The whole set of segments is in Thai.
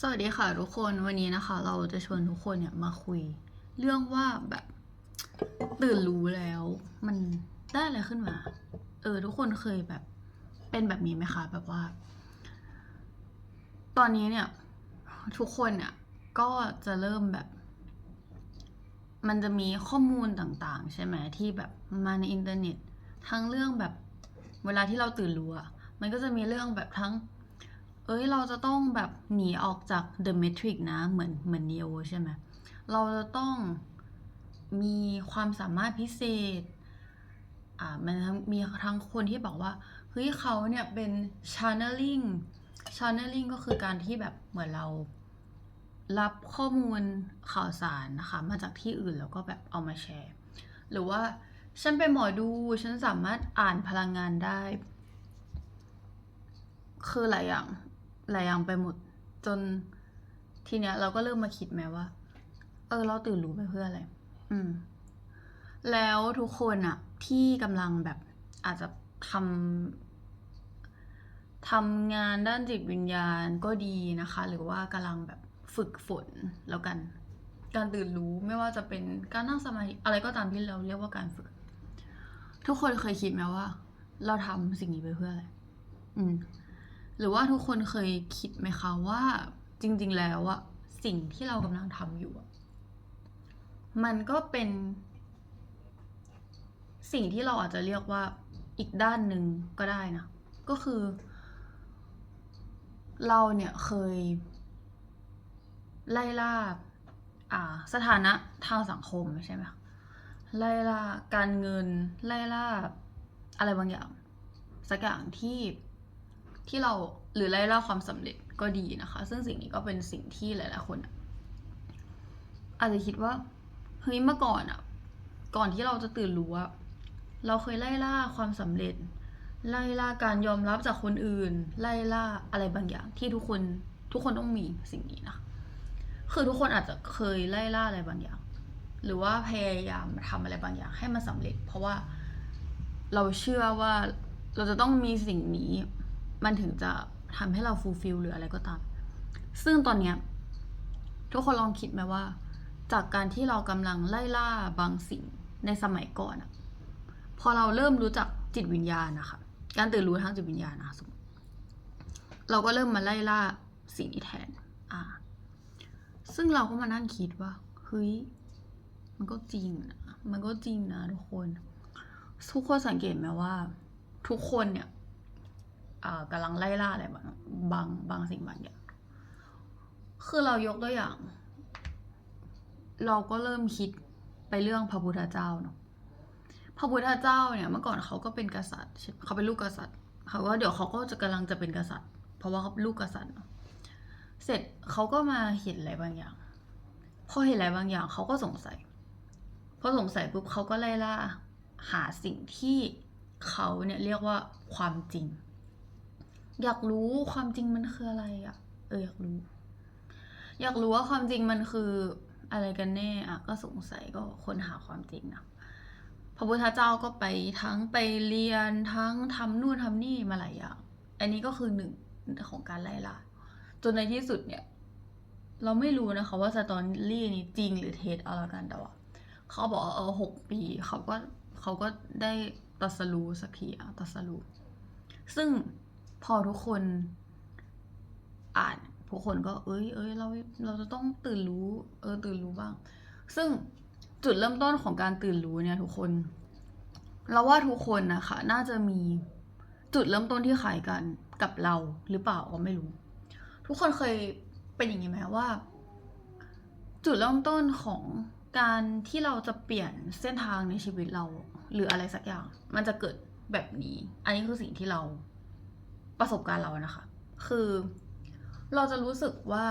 สวัสดีค่ะทุกคนวันนี้นะคะ เราจะชวนทุกคนเนี่ยมาคุย เรื่องว่าแบบตื่นรู้แล้ว มันได้อะไรขึ้นมา เออ ทุกคนเคยแบบ เป็นแบบนี้ไหมคะแบบว่า ตอนนี้เนี่ย ทุกคนเนี่ยก็จะเริ่มแบบ มันจะมีข้อมูลต่างๆ ใช่ไหมที่แบบมาในอินเทอร์เน็ต ทั้งเรื่องแบบ เวลาที่เราตื่นรู้อะมันก็จะมีเรื่องแบบทั้ง เอ้ยเราจะต้องแบบหนีออกจาก The Matrix นะ เหมือนเหมือน Neo ใช่ไหมเราจะต้องมีความสามารถพิเศษ อ่ามันมีทั้งคนที่บอกว่า เฮ้ยเขาเนี่ยเป็น channeling channeling ก็คือการที่แบบเหมือนเรารับข้อมูลข่าวสารนะคะ มาจากที่อื่นแล้วก็แบบเอามาแชร์ หรือว่าฉันเป็นหมอดู ฉันสามารถอ่านพลังงานได้ คือหลายอย่าง หลายอย่างไปหมด จนทีเนี้ย เราก็เริ่มมาคิดแม้ว่า เออ เราตื่นรู้ไปเพื่ออะไร อืม แล้วทุกคนอะที่กำลังแบบอาจจะทำทำงานด้านจิตวิญญาณก็ดีนะคะ หรือว่ากำลังแบบฝึกฝนแล้วกัน การตื่นรู้ไม่ว่าจะเป็นการนั่งสมาธิอะไรก็ตามที่เราเรียกว่าการฝึก ทุกคนเคยคิดไหมว่า เราทำสิ่งนี้ไปเพื่ออะไร อืม หรือว่าทุกคนเคยคิดไหมคะว่าจริง ๆ แล้วอะสิ่งที่เรากำลังทำอยู่มันก็เป็น สิ่งที่เราอาจจะเรียกว่าอีกด้านหนึ่งก็ได้นะ ก็คือ เราเนี่ยเคย ไล่ล่าอ่า สถานะทางสังคมใช่ไหมคะไล่ล่าการเงินไล่ล่าอะไรบางอย่าง สักอย่างที่ ที่เราหรือไล่ล่าความสำเร็จก็ดีนะคะ ซึ่งสิ่งนี้ก็เป็นสิ่งที่หลายๆคนอาจจะคิดว่าเฮ้ยเมื่อก่อนอะ ก่อนที่เราจะตื่นรู้อะเราเคยไล่ล่าความสำเร็จ ไล่ล่าการยอมรับจากคนอื่น ไล่ล่าอะไรบางอย่าง ที่ทุกคนทุกคนต้องมีสิ่งนี้นะคือทุกคนอาจจะเคยไล่ล่าอะไรบางอย่าง หรือว่าพยายามทำอะไรบางอย่างให้มันสำเร็จ เพราะว่าเราเชื่อว่าเราจะต้องมีสิ่งนี้ มันถึงจะทำให้เราฟูลฟิลหรืออะไรก็ตาม ซึ่งตอนเนี้ยทุกคนลองคิดไหมว่า จากการที่เรากำลังไล่ล่าบางสิ่งในสมัยก่อนอะพอเราเริ่มรู้จักจิตวิญญาณนะคะการตื่นรู้ทางจิตวิญญาณนะสมมติเราก็เริ่มมาไล่ล่าสิ่งนี้แทน อ่า ซึ่งเราก็มานั่งคิดว่า เฮ้ย มันก็จริงนะ มันก็จริงนะทุกคน ทุกคนสังเกตไหมว่า ทุกคนเนี่ย กำลังไล่ล่าอะไรบางบางบางสิ่งบางอย่าง คือเรายกตัวอย่าง เราก็เริ่มคิดไปเรื่องพระพุทธเจ้าเนาะพระพุทธเจ้าเนี่ยเมื่อก่อนเขาก็เป็นกษัตริย์เขาเป็นลูกกษัตริย์เขาก็เดี๋ยวเขาก็จะกำลังจะเป็นกษัตริย์ เพราะว่าเขาลูกกษัตริย์เนาะเสร็จเขาก็มาเห็นอะไรบางอย่างพอเห็นอะไรบางอย่างเขาก็สงสัยพอสงสัยปุ๊บเขาก็ไล่ล่าหาสิ่งที่เขาเนี่ยเรียกว่าความจริง อยากรู้ความจริงมันคืออะไรอะ่ะ เอออยากรู้ อยากรู้ว่าความจริงมันคืออะไรกันแน่อะก็สงสัยก็ค้นหาความจริงนะพระพุทธเจ้าก็ไปทั้งไปเรียนทั้งทำนู่นทำนี่มาหลายอย่าง อันนี้ก็คือหนึ่งของการไล่ล่าจนในที่สุดเนี่ย เราไม่รู้นะคะว่าสตอรี่นี้จริงหรือเท็จเอาละกันแต่ว่าเขาบอกเออหกปีเขาก็เขาก็ได้ตัสรู้สักทีอะตัสรู้ซึ่ง พอทุกคนอ่านทุกคนก็เอ้ยเอ้ยเราเราจะต้องตื่นรู้เออตื่นรู้บ้าง ซึ่งจุดเริ่มต้นของการตื่นรู้เนี่ยทุกคน เราว่าทุกคนนะคะน่าจะมีจุดเริ่มต้นที่คล้ายกันกับเราหรือเปล่าก็ไม่รู้ ทุกคนเคยเป็นอย่างนี้ไหมว่า จุดเริ่มต้นของการที่เราจะเปลี่ยนเส้นทางในชีวิตเรา หรืออะไรสักอย่าง มันจะเกิดแบบนี้ อันนี้คือสิ่งที่เรา ประสบการณ์เรานะคะ คือเราจะรู้สึกว่า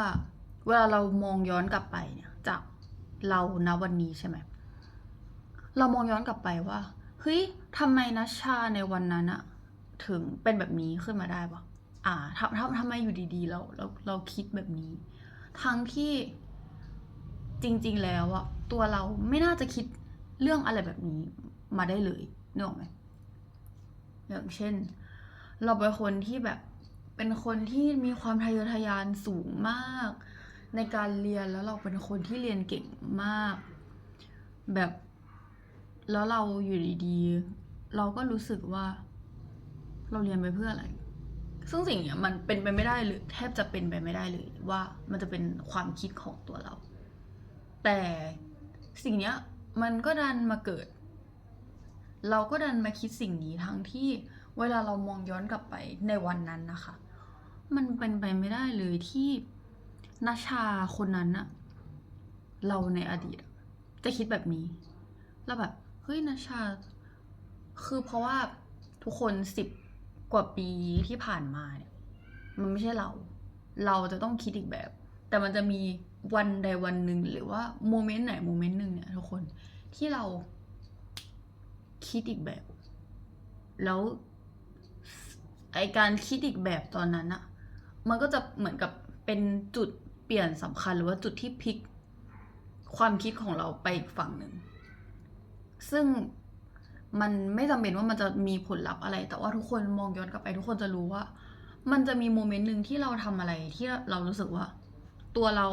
เวลาเรามองย้อนกลับไปเนี่ย จากเราณวันนี้ใช่ไหมเรามองย้อนกลับไปว่าเฮ้ยทำไมนัชชาในวันนั้นอะถึงเป็นแบบนี้ขึ้นมาได้วะอ่าทำทำทำไมอยู่ดีๆ เราเราเราคิดแบบนี้ ทั้งที่จริง ๆ แล้วอะตัวเราไม่น่าจะคิดเรื่องอะไรแบบนี้มาได้เลยนึกออกไหมอย่างเช่น เราเป็นคนที่แบบเป็นคนที่มีความทะเยอทะยานสูงมาก ในการเรียนแล้วเราเป็นคนที่เรียนเก่งมาก แบบ แล้วเราอยู่ดีๆ เราก็รู้สึกว่า เราเรียนไปเพื่ออะไร ซึ่งสิ่งเนี้ยมันเป็นไปไม่ได้เลยแทบจะเป็นไปไม่ได้เลยว่ามันจะเป็นความคิดของตัวเรา แต่สิ่งเนี้ยมันก็ดันมาเกิด เราก็ดันมาคิดสิ่งนี้ทั้งที่ เวลาเรามองย้อนกลับไปในวันนั้นนะคะ มันเป็นไปไม่ได้เลยที่นาชาคนนั้นอะเราในอดีตจะคิดแบบนี้ แล้วแบบ เฮ้ยนาชา คือเพราะว่าทุกคนสิบกว่าปีที่ผ่านมาเนี่ย มันไม่ใช่เรา เราจะต้องคิดอีกแบบ แต่มันจะมีวันใดวันหนึ่งหรือว่าโมเมนต์ไหนโมเมนต์หนึ่งเนี่ยทุกคนที่เราคิดอีกแบบ แล้ว ไอการคิดอีกแบบตอนนั้นอะมันก็จะเหมือนกับเป็นจุดเปลี่ยนสำคัญหรือว่าจุดที่พลิกความคิดของเราไปอีกฝั่งหนึ่ง ซึ่งมันไม่จำเป็นว่ามันจะมีผลลัพธ์อะไร แต่ว่าทุกคนมองย้อนกลับไป ทุกคนจะรู้ว่า มันจะมีโมเมนต์หนึ่งที่เราทำอะไรที่เรารู้สึกว่า ตัวเรา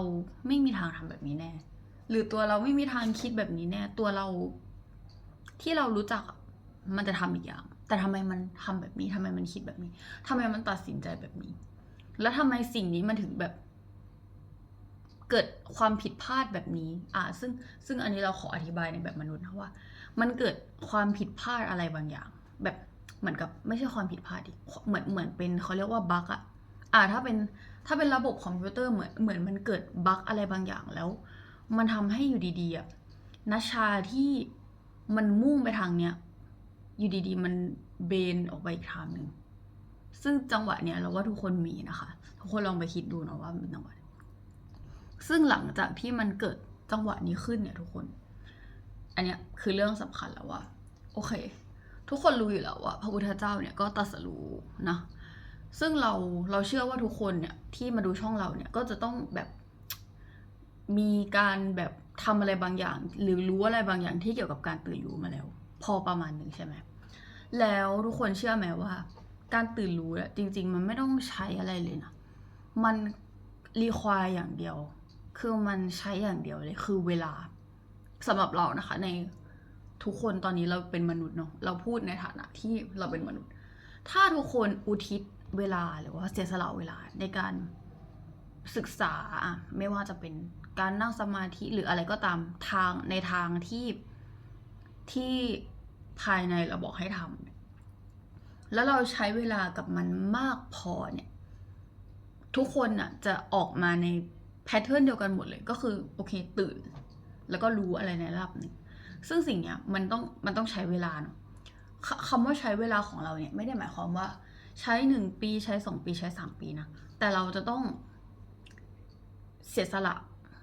ไม่มีทางทำแบบนี้แน่ หรือตัวเราไม่มีทางคิดแบบนี้แน่ ตัวเราที่เรารู้จักมันจะทำอีกอย่าง แต่ทำไมมันทำแบบนี้ทำไมมันคิดแบบนี้ทำไมมันตัดสินใจแบบนี้ แล้วทำไมสิ่งนี้มันถึงแบบ เกิดความผิดพลาดแบบนี้ อ่าซึ่งซึ่งอันนี้เราขออธิบายในแบบมนุษย์นะว่า มันเกิดความผิดพลาดอะไรบางอย่าง แบบเหมือนกับไม่ใช่ความผิดพลาดดิเหมือนเหมือนเป็นเขาเรียกว่าบั๊กอะอ่าถ้าเป็นถ้าเป็นระบบคอมพิวเตอร์เหมือนเหมือนมันเกิดบั๊กอะไรบางอย่างแล้ว มันทำให้อยู่ดีๆอะนัชชาที่มันมุ่งไปทางเนี้ย อยู่ดีๆ มันเบนออกไปอีกทางหนึ่งซึ่งจังหวะเนี้ยเราว่าทุกคนมีนะคะ ทุกคนลองไปคิดดูนะว่ามันจังหวะซึ่งหลังจากที่มันเกิดจังหวะนี้ขึ้นเนี่ยทุกคน อันเนี้ยคือเรื่องสำคัญแล้วว่า โอเค ทุกคนรู้อยู่แล้วว่าพระพุทธเจ้าเนี่ยก็ตรัสรู้นะซึ่งเราเราเชื่อว่าทุกคนเนี่ยที่มาดูช่องเราเนี่ยก็จะต้องแบบมีการแบบทำอะไรบางอย่าง หรือรู้อะไรบางอย่างที่เกี่ยวกับการตื่นรู้มาแล้ว พอประมาณหนึ่งใช่ไหม แล้วทุกคนเชื่อไหมว่า การตื่นรู้อะจริง ๆ มันไม่ต้องใช้อะไรเลยนะ มันรีควายอย่างเดียว คือมันใช้อย่างเดียวเลย คือเวลาสำหรับเรานะคะ ในทุกคนตอนนี้เราเป็นมนุษย์เนาะเราพูดในฐานะที่เราเป็นมนุษย์ ถ้าทุกคนอุทิศเวลาหรือว่าเสียสละเวลาในการศึกษาอะไม่ว่าจะเป็นการนั่งสมาธิหรืออะไรก็ตามทางในทางที่ที่ ภายในเราบอกให้ทำแล้วเราใช้เวลากับมันมากพอเนี่ย ทุกคนอะจะออกมาในแพทเทิร์นเดียวกันหมดเลยก็คือโอเคตื่น แล้วก็รู้อะไรในระดับหนึ่งซึ่งสิ่งเนี้ยมันต้องมันต้องใช้เวลาเนาะคคำว่าใช้เวลาของเราเนี่ยไม่ได้หมายความว่าใช้หนึ่งปีใช้สองปีใช้สามปีนะ แต่เราจะต้องเสียสละ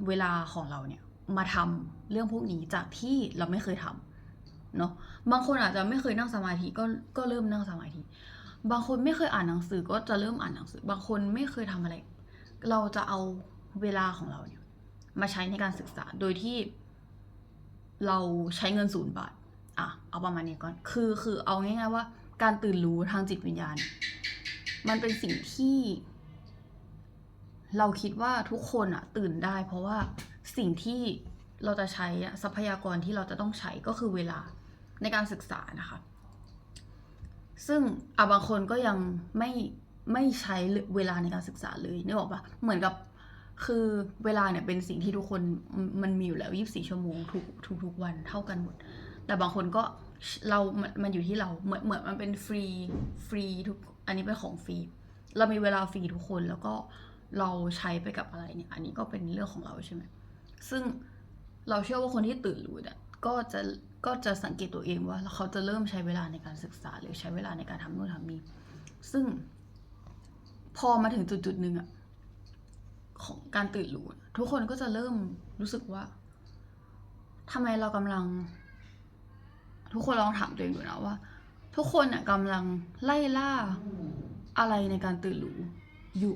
เวลาของเราเนี่ยมาทำเรื่องพวกนี้จากที่เราไม่เคยทำ เนาะบางคนอาจจะไม่เคยนั่งสมาธิก็ก็เริ่มนั่งสมาธิ บางคนไม่เคยอ่านหนังสือก็จะเริ่มอ่านหนังสือ บางคนไม่เคยทำอะไร เราจะเอาเวลาของเราเนี่ยมาใช้ในการศึกษาโดยที่ เราใช้เงินศูนย์บาทอะเอาประมาณนี้ก่อนคือคือเอาง่าย ๆ ว่า การตื่นรู้ทางจิตวิญญาณ มันเป็นสิ่งที่ เราคิดว่าทุกคนอะตื่นได้ เพราะว่าสิ่งที่เราจะใช้ทรัพยากรที่เราจะต้องใช้ก็คือเวลา ในการศึกษานะคะ ซึ่งอะบางคนก็ยังไม่ไม่ใช้เวลาในการศึกษาเลยนึกออกปะเหมือนกับคือเวลาเนี่ยเป็นสิ่งที่ทุกคนมันมีอยู่แล้ว 24 ชั่วโมงทุกทุกทุกวันเท่ากันหมด แต่บางคนก็เรามันมันอยู่ที่เราเหมือนเหมือนมันเป็นฟรีฟรีทุกอันนี้เป็นของฟรี เรามีเวลาฟรีทุกคนแล้วก็เราใช้ไปกับอะไรเนี่ยอันนี้ก็เป็นเรื่องของเราใช่ไหมซึ่งเราเชื่อว่าคนที่ตื่นรู้เนี่ยก็จะ ก็จะสังเกตตัวเองว่าเขาจะเริ่มใช้เวลาในการศึกษาหรือใช้เวลาในการทำนู่นทำนี่ซึ่งพอมาถึงจุดจุดหนึ่งอะของการตื่นรู้ทุกคนก็จะเริ่มรู้สึกว่าทำไมเรากำลัง ทุกคนลองถามตัวเองดูนะว่า ทุกคนน่ะกำลังไล่ล่าอะไรในการตื่นรู้อยู่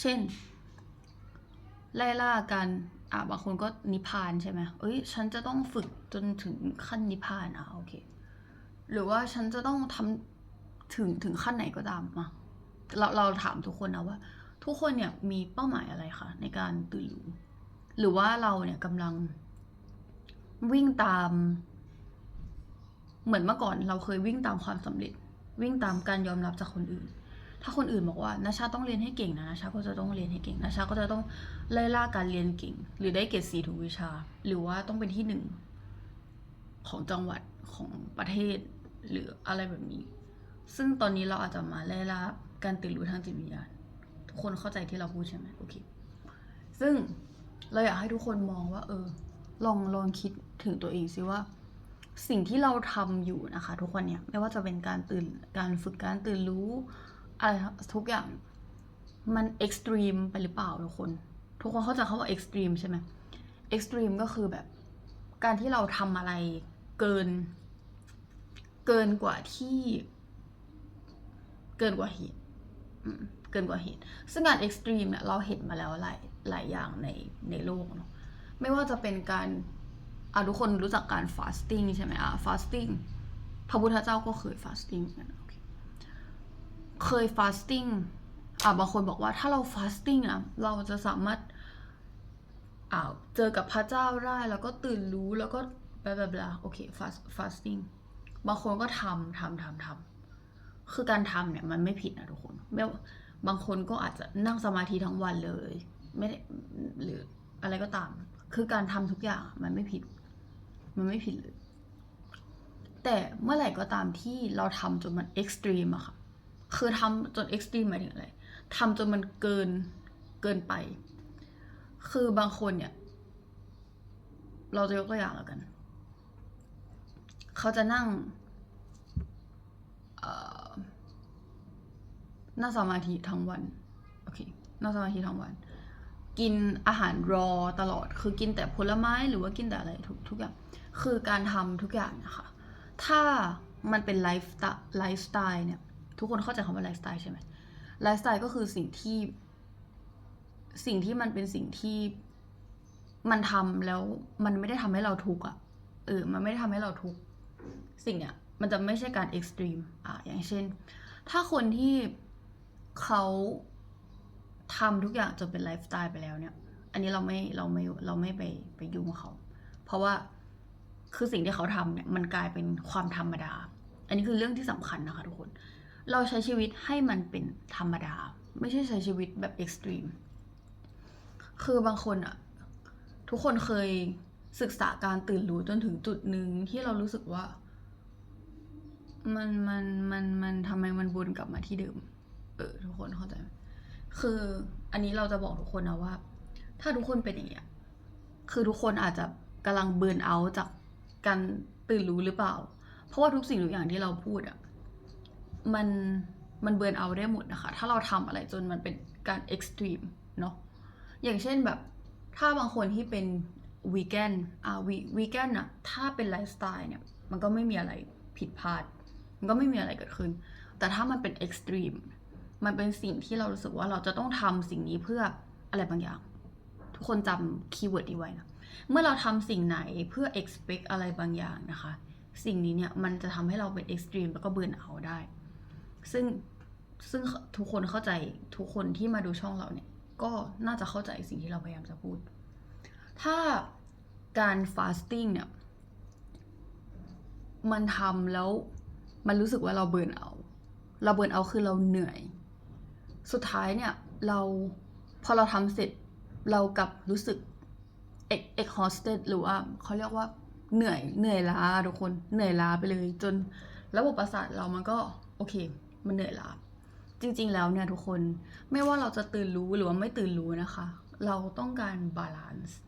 เช่น ไล่ล่าการ อะบางคนก็นิพพานใช่ไหมเอ้ย ฉันจะต้องฝึกจนถึงขั้นนิพพานอะโอเค หรือว่าฉันจะต้องทำถึงถึงขั้นไหนก็ตามมาเราเราถามทุกคนนะว่า ทุกคนเนี่ยมีเป้าหมายอะไรคะในการตื่นรู้หรือว่าเราเนี่ยกำลังวิ่งตาม เหมือนเมื่อก่อนเราเคยวิ่งตามความสำเร็จ วิ่งตามการยอมรับจากคนอื่น ถ้าคนอื่นบอกว่านาชาต้องเรียนให้เก่งนะนาชาก็จะต้องเรียนให้เก่งนาชาก็จะต้องไล่ล่าการเรียนเก่ง หรือได้เกรดสีทุกวิชา หรือว่าต้องเป็นที่หนึ่งของจังหวัดของประเทศหรืออะไรแบบนี้ ซึ่งตอนนี้เราอาจจะมาไล่ล่าการตื่นรู้ทางจิตวิญญาณทุกคนเข้าใจที่เราพูดใช่ไหมโอเคซึ่งเราอยากให้ทุกคนมองว่า เออ ลองลองคิดถึงตัวเองสิว่าสิ่งที่เราทำอยู่นะคะ ทุกวันเนี่ยไม่ว่าจะเป็นการตื่นการฝึกการตื่นรู้ อะไรทุกอย่าง มันเอ็กซ์ตรีมไปหรือเปล่าทุกคน ทุกคนเข้าใจคำว่าเอ็กซ์ตรีมใช่ไหมเอ็กซ์ตรีมก็คือแบบ การที่เราทำอะไรเกิน เกินกว่าที่ เกินกว่าเหตุเกินกว่าเหตุ ซึ่งงานเอ็กซ์ตรีมเนี่ยเราเห็นมาแล้วหลายหลายอย่างในในโลกเนาะไม่ว่าจะเป็นการอะทุกคนรู้จักการฟาสติ้งใช่ไหมอะฟาสติ้งพระพุทธเจ้าก็เคยฟาสติ้งกันโอเค เคยฟาสติ้งอะบางคนบอกว่าถ้าเราฟาสติ้งอะ เราจะสามารถอ่าเจอกับพระเจ้าได้แล้วก็ตื่นรู้แล้วก็บลาบลาบลาโอเคฟาสฟาสติ้งบางคนก็ทำทำทำทำคือการทำเนี่ยมันไม่ผิดนะทุกคนไม่บางคนก็อาจจะนั่งสมาธิทั้งวันเลย ไม่ได้หรืออะไรก็ตาม คือการทำทุกอย่างมันไม่ผิด มันไม่ผิดเลย แต่เมื่อไหร่ก็ตามที่เราทำจนมันเอ็กซ์ตรีมอะค่ะ คือทำจนเอ็กซ์ตรีมหมายถึงอะไรทำจนมันเกินเกินไป คือบางคนเนี่ย เราจะยกตัวอย่างแล้วกัน เขาจะนั่งเอ่อนั่งสมาธิทั้งวัน โอเค นั่งสมาธิทั้งวัน กินอาหารรอตลอด คือกินแต่ผลไม้หรือว่ากินแต่อะไรทุกทุกอย่าง คือการทำทุกอย่างนะคะ ถ้ามันเป็นไลฟ์ต์ไลฟ์สไตล์เนี่ย ทุกคนเข้าใจคำว่าไลฟ์สไตล์ใช่ไหมไลฟ์สไตล์ก็คือสิ่งที่ สิ่งที่มันเป็นสิ่งที่มันทำแล้วมันไม่ได้ทำให้เราทุกข์อะเออมันไม่ได้ทำให้เราทุกข์สิ่งเนี้ยมันจะไม่ใช่การเอ็กซ์ตรีมอะอย่างเช่น ถ้าคนที่เขาทำทุกอย่างจนเป็นไลฟ์สไตล์ไปแล้วเนี่ย อันนี้เราไม่เราไม่เราไม่ไปไปยุ่งเขา เพราะว่าคือสิ่งที่เขาทำเนี่ยมันกลายเป็นความธรรมดา อันนี้คือเรื่องที่สำคัญนะคะทุกคน เราใช้ชีวิตให้มันเป็นธรรมดา ไม่ใช่ใช้ชีวิตแบบเอ็กซ์ตรีม คือบางคนอะทุกคนเคยศึกษาการตื่นรู้จนถึงจุดหนึ่งที่เรารู้สึกว่า มันมันมันมันทำไมมันวนกลับมาที่เดิม เออ ทุกคนเข้าใจไหมคืออันนี้เราจะบอกทุกคนนะว่า ถ้าทุกคนเป็นอย่างเงี้ยคือทุกคนอาจจะกำลังเบิร์นเอาจากการตื่นรู้หรือเปล่า เพราะว่าทุกสิ่งทุกอย่างที่เราพูดอะ มันมันเบิร์นเอาได้หมดนะคะ ถ้าเราทำอะไรจนมันเป็นการเอ็กซ์ตรีมเนาะอย่างเช่นแบบถ้าบางคนที่เป็นวีแกนอ่าวีวีแกนอะถ้าเป็นไลฟ์สไตล์เนี่ย มันก็ไม่มีอะไรผิดพลาด มันก็ไม่มีอะไรเกิดขึ้น แต่ถ้ามันเป็นเอ็กซ์ตรีมมันเป็นสิ่งที่เรารู้สึกว่าเราจะต้องทำสิ่งนี้เพื่ออะไรบางอย่าง ทุกคนจำคีย์เวิร์ดนี้ไว้นะเมื่อเราทำสิ่งไหนเพื่อ expect อะไรบางอย่างนะคะ สิ่งนี้เนี่ยมันจะทำให้เราเป็น extreme แล้วก็เบิร์นเอาได้ ซึ่งซึ่งทุกคนเข้าใจทุกคนที่มาดูช่องเราเนี่ย ก็น่าจะเข้าใจสิ่งที่เราพยายามจะพูด ถ้าการ fasting เนี่ย มันทำแล้วมันรู้สึกว่าเราเบิร์นเอา เราเบิร์นเอาคือเราเหนื่อย สุดท้ายเนี่ย เราพอเราทำเสร็จเรากลับรู้สึกเอกเอกฮอสเตหรือว่าเขาเรียกว่าเหนื่อยเหนื่อยล้าทุกคนเหนื่อยล้าไปเลย จนระบบประสาทเรามันก็โอเค มันเหนื่อยล้าจริง ๆ แล้วเนี่ยทุกคนไม่ว่าเราจะตื่นรู้หรือว่าไม่ตื่นรู้นะคะ เราต้องการบาลานซ์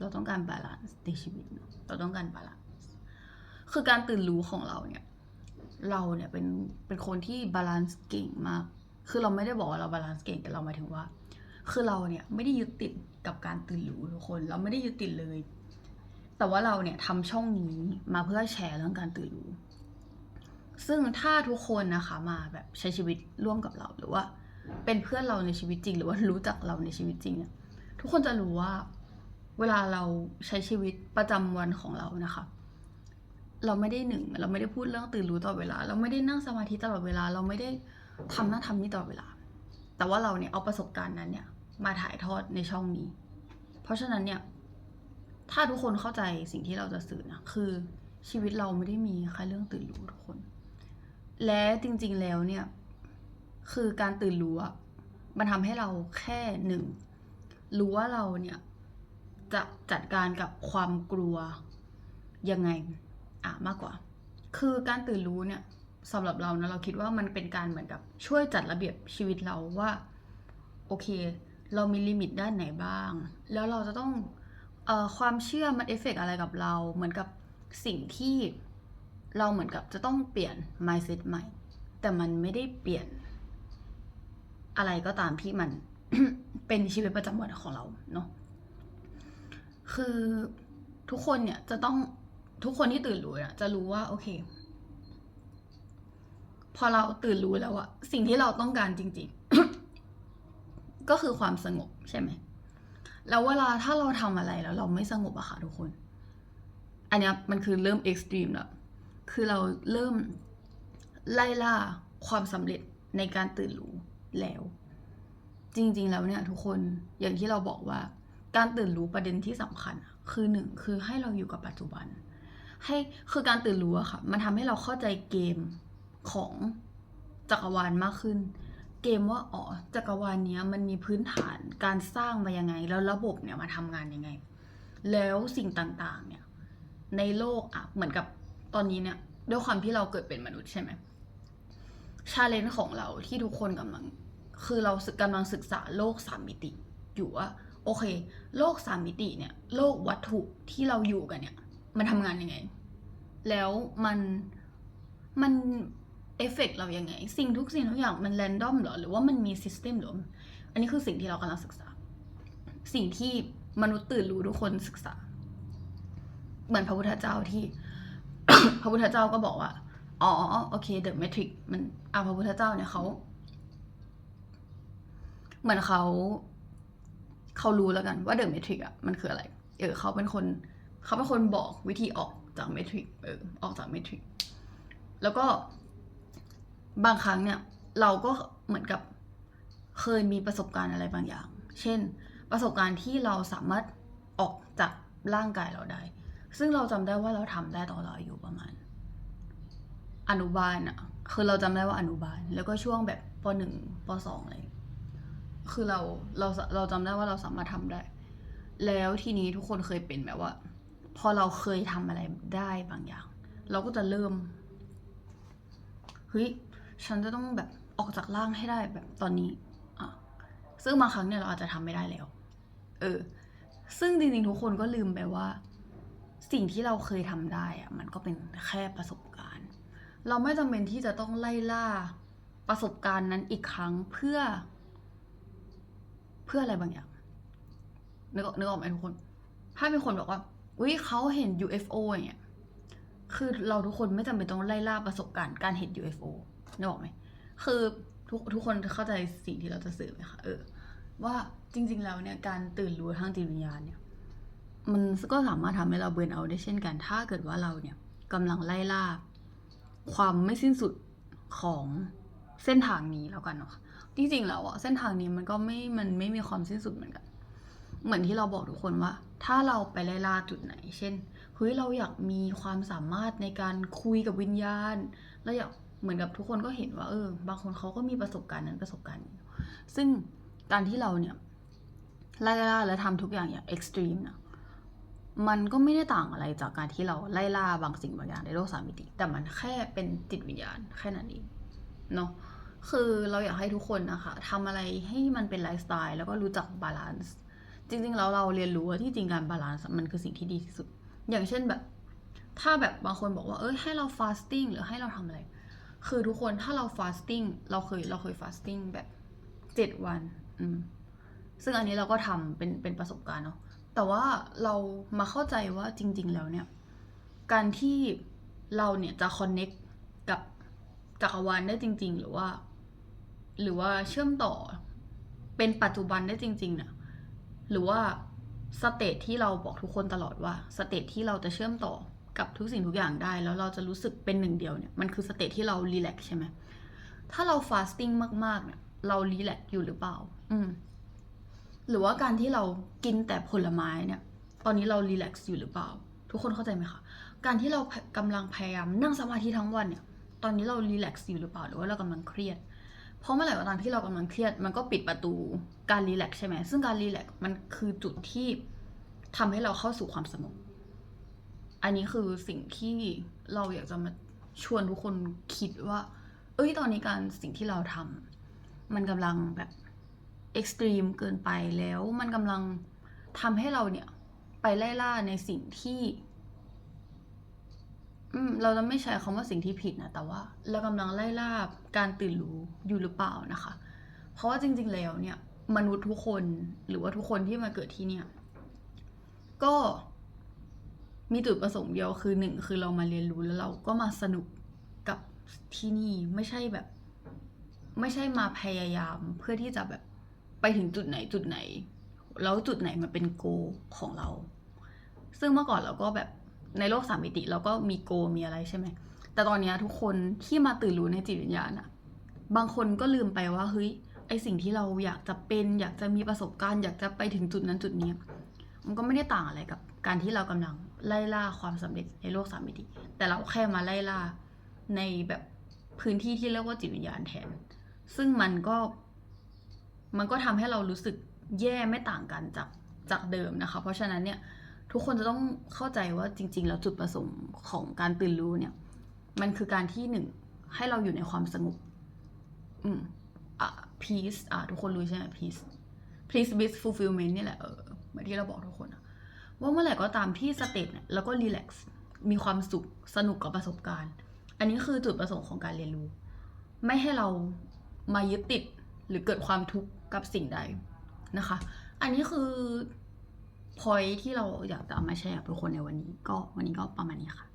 เราต้องการบาลานซ์ในชีวิตเนอะเราต้องการบาลานซ์คือการตื่นรู้ของเราเนี่ย เราเนี่ยเป็นเป็นคนที่บาลานซ์เก่งมาก คือเราไม่ได้บอกว่าเราบาลานซ์เก่งแต่เราหมายถึงว่า คือเราเนี่ยไม่ได้ยึดติดกับการตื่นรู้ทุกคน เราไม่ได้ยึดติดเลย แต่ว่าเราเนี่ยทำช่องนี้มาเพื่อแชร์เรื่องการตื่นรู้ ซึ่งถ้าทุกคนนะคะมาแบบใช้ชีวิตร่วมกับเราหรือว่า เป็นเพื่อนเราในชีวิตจริง หรือว่ารู้จักเราในชีวิตจริงเนี่ยทุกคนจะรู้ว่าเวลาเราใช้ชีวิตประจำวันของเรานะคะ เราไม่ได้หนึ่ง เราไม่ได้พูดเรื่องตื่นรู้ตลอดเวลา เราไม่ได้นั่งสมาธิตลอดเวลา เราไม่ได้ทำนั่นทำนี่ตลอดเวลา แต่ว่าเราเนี่ยเอาประสบการณ์นั้นเนี่ยมาถ่ายทอดในช่องนี้ เพราะฉะนั้นเนี่ย ถ้าทุกคนเข้าใจสิ่งที่เราจะสื่อนะคือชีวิตเราไม่ได้มีแค่เรื่องตื่นรู้ทุกคน และจริงๆแล้วเนี่ย คือการตื่นรู้อะมันทำให้เราแค่หนึ่ง รู้ว่าเราเนี่ย จะจัดการกับความกลัวยังไง อะมากกว่า คือการตื่นรู้เนี่ยสำหรับเรานะเราคิดว่ามันเป็นการเหมือนกับช่วยจัดระเบียบชีวิตเราว่า โอเค เรามีลิมิตด้านไหนบ้าง แล้วเราจะต้องเอ่อความเชื่อมันเอฟเฟกอะไรกับเรา เหมือนกับสิ่งที่ เราเหมือนกับจะต้องเปลี่ยน mindset ใหม่ แต่มันไม่ได้เปลี่ยน อะไรก็ตามที่มันเป็นชีวิตประจำวันของเราเนาะคือทุกคนเนี่ยจะต้องทุกคนที่ตื่นรู้เนี่ยจะรู้ว่าโอเค พอเราตื่นรู้แล้วอะสิ่งที่เราต้องการจริง ๆ ก็คือความสงบใช่ไหมแล้วเวลาถ้าเราทำอะไรแล้วเราไม่สงบอะค่ะทุกคน อันนี้มันคือเริ่มเอ็กซ์ตรีมแล้ว คือเราเริ่มไล่ล่าความสำเร็จในการตื่นรู้แล้ว จริง ๆ แล้วเนี่ยทุกคนอย่างที่เราบอกว่า การตื่นรู้ประเด็นที่สำคัญ คือหนึ่งคือให้เราอยู่กับปัจจุบัน ให้คือการตื่นรู้อะค่ะ มันทำให้เราเข้าใจเกมของจักรวาลมากขึ้น เกมว่าอ๋อจักรวาลเนี้ยมันมีพื้นฐานการสร้างมายังไง แล้วระบบเนี่ยมาทำงานยังไง แล้วสิ่งต่างๆเนี่ยในโลกอะเหมือนกับ ตอนนี้เนี่ยด้วยความที่เราเกิดเป็นมนุษย์ใช่ไหมชาเลนจ์ของเราที่ทุกคนกำลัง คือเราศึกกำลังศึกษาโลกสามมิติ อยู่ว่าโอเค โลกสามมิติเนี่ย โลกวัตถุที่เราอยู่กันเนี่ย มันทำงานยังไง แล้วมันมันเอฟเฟกเรายังไง สิ่งทุกสิ่งทุกอย่างมันแรนดอมเหรอ หรือว่ามันมีซิสเต็มหรอ อันนี้คือสิ่งที่เรากำลังศึกษา สิ่งที่มนุษย์ตื่นรู้ทุกคนศึกษา เหมือนพระพุทธเจ้าที่ พระพุทธเจ้าก็บอกว่า อ๋อโอเคเดอะเมทริกมันอะพระพุทธเจ้าเนี่ยเขาเหมือนเขาเขารู้แล้วกันว่าเดอะเมทริกอะมันคืออะไร เออเขาเป็นคนเขาเป็นคนบอกวิธีออกจากเมทริกเออออกจากเมทริกแล้วก็บางครั้งเนี่ย เราก็เหมือนกับเคยมีประสบการณ์อะไรบางอย่าง เช่น ประสบการณ์ที่เราสามารถออกจากร่างกายเราได้ ซึ่งเราจำได้ว่าเราทำได้ตอนเราอายุประมาณ อนุบาลอะคือเราจำได้ว่าอนุบาล แล้วก็ช่วงแบบปหนึ่งปสองอะไรคือเราเราเราจำได้ว่าเราสามารถทำได้ แล้วทีนี้ทุกคนเคยเป็นแบบว่า พอเราเคยทำอะไรได้บางอย่าง เราก็จะเริ่มเฮ้ยฉันจะต้องแบบออกจากร่างให้ได้แบบตอนนี้อะซึ่งบางครั้งเนี่ยเราอาจจะทำไม่ได้แล้ว เออ ซึ่งจริงๆทุกคนก็ลืมไปว่า สิ่งที่เราเคยทำได้อะมันก็เป็นแค่ประสบการณ์ เราไม่จำเป็นที่จะต้องไล่ล่าประสบการณ์นั้นอีกครั้งเพื่อ เพื่ออะไรบางอย่างนึกออกนึกออกไหมทุกคน ถ้ามีคนบอกว่าอุ้ยเขาเห็น UFO อย่างเงี้ยคือเราทุกคนไม่จำเป็นต้องไล่ล่าประสบการณ์การเห็น UFO นึกออกไหมคือทุกทุกคนเข้าใจสิ่งที่เราจะสื่อไหมคะเออว่าจริง ๆ แล้วเนี่ยการตื่นรู้ทางจิตวิญญาณเนี่ย มันก็สามารถทำให้เราเบิร์นเอาได้เช่นกัน ถ้าเกิดว่าเราเนี่ยกำลังไล่ล่า ความไม่สิ้นสุดของเส้นทางนี้แล้วกันเนาะจริงๆแล้วอะเส้นทางนี้มันก็ไม่มันไม่มีความสิ้นสุดเหมือนกัน เหมือนที่เราบอกทุกคนว่า ถ้าเราไปไล่ล่าจุดไหน เช่นเฮ้ยเราอยากมีความสามารถในการคุยกับวิญญาณแล้วอยากเหมือนกับทุกคนก็เห็นว่าเออบางคนเขาก็มีประสบการณ์นั้นประสบการณ์นี้ซึ่งการที่เราเนี่ยไล่ล่าและทำทุกอย่างอย่างเอ็กซ์ตรีมนะ มันก็ไม่ได้ต่างอะไรจากการที่เราไล่ล่าบางสิ่งบางอย่างในโลกสามมิติ แต่มันแค่เป็นจิตวิญญาณแค่นั้นเองเนาะคือเราอยากให้ทุกคนนะคะทำอะไรให้มันเป็นไลฟ์สไตล์แล้วก็รู้จักบาลานซ์จริงๆแล้วเราเรียนรู้ว่าที่จริงการบาลานซ์มันคือสิ่งที่ดีที่สุด อย่างเช่นแบบ ถ้าแบบบางคนบอกว่าเอ้ยให้เราฟาสติ้งหรือให้เราทำอะไร คือทุกคนถ้าเราฟาสติ้งเราเคยเราเคยฟาสติ้งแบบเจ็ดวัน อืมซึ่งอันนี้เราก็ทำเป็นเป็นประสบการณ์เนาะ แต่ว่าเรามาเข้าใจว่าจริง ๆ แล้วเนี่ย การที่เราเนี่ยจะคอนเน็กกับจักรวาลได้จริง ๆ หรือว่า หรือว่าเชื่อมต่อเป็นปัจจุบันได้จริงๆเนี่ยหรือว่าสเตทที่เราบอกทุกคนตลอดว่าสเตทที่เราจะเชื่อมต่อกับทุกสิ่งทุกอย่างได้ แล้วเราจะรู้สึกเป็นหนึ่งเดียวเนี่ยมันคือสเตทที่เรารีแลกใช่ไหมถ้าเราฟาสติ้งมากๆเนี่ยเรารีแลกอยู่หรือเปล่า อืม หรือว่าการที่เรากินแต่ผลไม้เนี่ย ตอนนี้เรารีแลกซ์อยู่หรือเปล่า ทุกคนเข้าใจไหมคะ การที่เรากำลังพยายามนั่งสมาธิทั้งวันเนี่ย ตอนนี้เรารีแลกซ์อยู่หรือเปล่า หรือว่าเรากำลังเครียด เพราะเมื่อไหร่ก็ตามที่เรากำลังเครียด มันก็ปิดประตูการรีแลกซ์ใช่ไหม ซึ่งการรีแลกซ์มันคือจุดที่ทำให้เราเข้าสู่ความสงบ อันนี้คือสิ่งที่เราอยากจะมาชวนทุกคนคิดว่า เอ้ย ตอนนี้การสิ่งที่เราทำมันกำลังแบบ เอ็กซ์ตรีมเกินไปแล้วมันกำลังทำให้เราเนี่ยไปไล่ล่าในสิ่งที่อืมเราจะไม่ใช้คำว่าสิ่งที่ผิดนะแต่ว่า เรากำลังไล่ล่าการตื่นรู้อยู่หรือเปล่านะคะ เพราะว่าจริง ๆ แล้วเนี่ย มนุษย์ทุกคนหรือว่าทุกคนที่มาเกิดที่เนี่ย ก็มีจุดประสงค์เดียวคือหนึ่งคือเรามาเรียนรู้แล้วเราก็มาสนุกกับที่นี่ไม่ใช่แบบ ไม่ใช่มาพยายามเพื่อที่จะแบบ ไปถึงจุดไหนจุดไหน แล้วจุดไหนมันเป็นโกของเรา ซึ่งเมื่อก่อนเราก็แบบในโลกสามมิติเราก็มีโกมีอะไรใช่ไหมแต่ตอนนี้ทุกคนที่มาตื่นรู้ในจิตวิญญาณอะบางคนก็ลืมไปว่าเฮ้ยไอสิ่งที่เราอยากจะเป็น อยากจะมีประสบการณ์ อยากจะไปถึงจุดนั้นจุดนี้ มันก็ไม่ได้ต่างอะไรกับ การที่เรากำลังไล่ล่าความสำเร็จในโลกสามมิติ แต่เราแค่มาไล่ล่าในแบบพื้นที่ที่เรียกว่าจิตวิญญาณแทน ซึ่งมันก็ มันก็ทำให้เรารู้สึกแย่ไม่ต่างกันจากจากเดิมนะคะ เพราะฉะนั้นเนี่ยทุกคนจะต้องเข้าใจว่าจริง ๆ แล้วจุดประสงค์ของการตื่นรู้เนี่ย มันคือการที่หนึ่งให้เราอยู่ในความสงบอืมอะ peace อะทุกคนรู้ใช่ไหม peace peace with fulfillment นี่แหละเออเหมือนที่เราบอกทุกคนว่าเมื่อไหร่ก็ตามที่สเตทเนี่ยแล้วก็ relax มีความสุขสนุกกับประสบการณ์ อันนี้คือจุดประสงค์ของการเรียนรู้ ไม่ให้เรามายึดติดหรือเกิดความทุกข์ กับสิ่งใดนะคะ อันนี้คือพอยที่เราอยากจะเอามาแชร์กับทุกคนในวันนี้ ก็วันนี้ก็ประมาณนี้ค่ะ